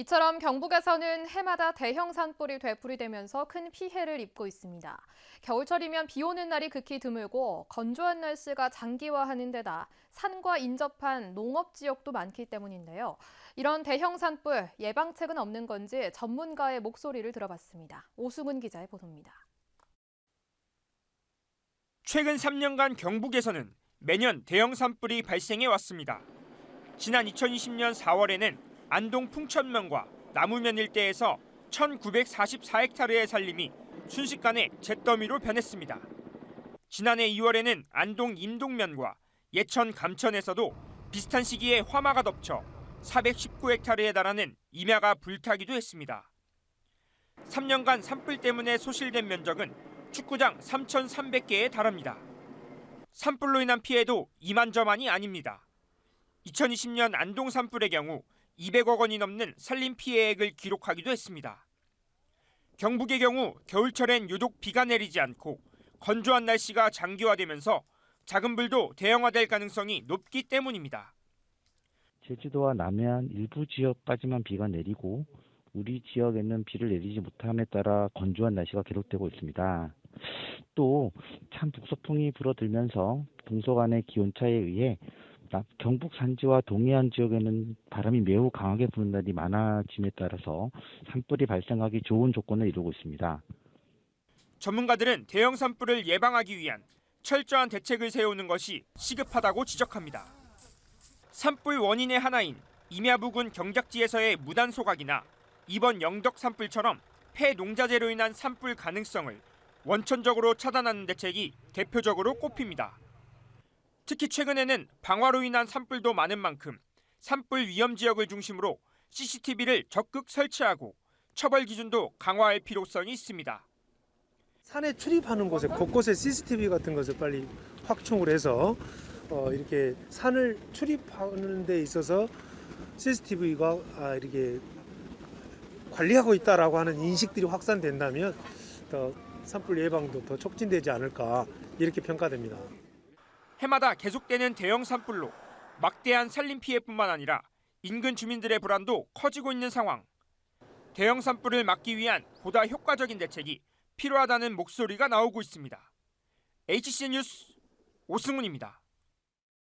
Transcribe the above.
이처럼 경북에서는 해마다 대형 산불이 되풀이되면서 큰 피해를 입고 있습니다. 겨울철이면 비 오는 날이 극히 드물고 건조한 날씨가 장기화하는 데다 산과 인접한 농업 지역도 많기 때문인데요. 이런 대형 산불 예방책은 없는 건지 전문가의 목소리를 들어봤습니다. 오승훈 기자의 보도입니다. 최근 3년간 경북에서는 매년 대형 산불이 발생해 왔습니다. 지난 2020년 4월에는 안동 풍천면과 남우면 일대에서 1944헥타르의 산림이 순식간에 잿더미로 변했습니다. 지난해 2월에는 안동 임동면과 예천 감천에서도 비슷한 시기에 화마가 덮쳐 419헥타르에 달하는 임야가 불타기도 했습니다. 3년간 산불 때문에 소실된 면적은 축구장 3,300개에 달합니다. 산불로 인한 피해도 이만저만이 아닙니다. 2020년 안동 산불의 경우 200억 원이 넘는 산림 피해액을 기록하기도 했습니다. 경북의 경우 겨울철엔 유독 비가 내리지 않고 건조한 날씨가 장기화되면서 작은 불도 대형화될 가능성이 높기 때문입니다. 제주도와 남해안 일부 지역까지만 비가 내리고 우리 지역에는 비를 내리지 못함에 따라 건조한 날씨가 계속되고 있습니다. 또찬 북서풍이 불어들면서 동서 간의 기온 차에 의해 나- 경북 산지와 동해안 지역에는 바람이 매우 강하게 부는 날이 많아짐에 따라서 산불이 발생하기 좋은 조건을 이루고 있습니다. 전문가들은 대형 산불을 예방하기 위한 철저한 대책을 세우는 것이 시급하다고 지적합니다. 산불 원인의 하나인 임야 부근 경작지에서의 무단 소각이나 이번 영덕 산불처럼 폐 농자재로 인한 산불 가능성을 원천적으로 차단하는 대책이 대표적으로 꼽힙니다. 특히 최근에는 방화로 인한 산불도 많은 만큼 산불 위험 지역을 중심으로 CCTV를 적극 설치하고 처벌 기준도 강화할 필요성이 있습니다. 산에 출입하는 곳에 곳곳에 CCTV 같은 것을 빨리 확충을 해서 어, 이렇게 산을 출입하는 데 있어서 CCTV가 아, 이렇게 관리하고 있다라고 하는 인식들이 확산된다면 더 산불 예방도 더 촉진되지 않을까 이렇게 평가됩니다. 해마다 계속되는 대형 산불로 막대한 산림 피해뿐만 아니라 인근 주민들의 불안도 커지고 있는 상황. 대형 산불을 막기 위한 보다 효과적인 대책이 필요하다는 목소리가 나오고 있습니다. HC 뉴스 오승훈입니다.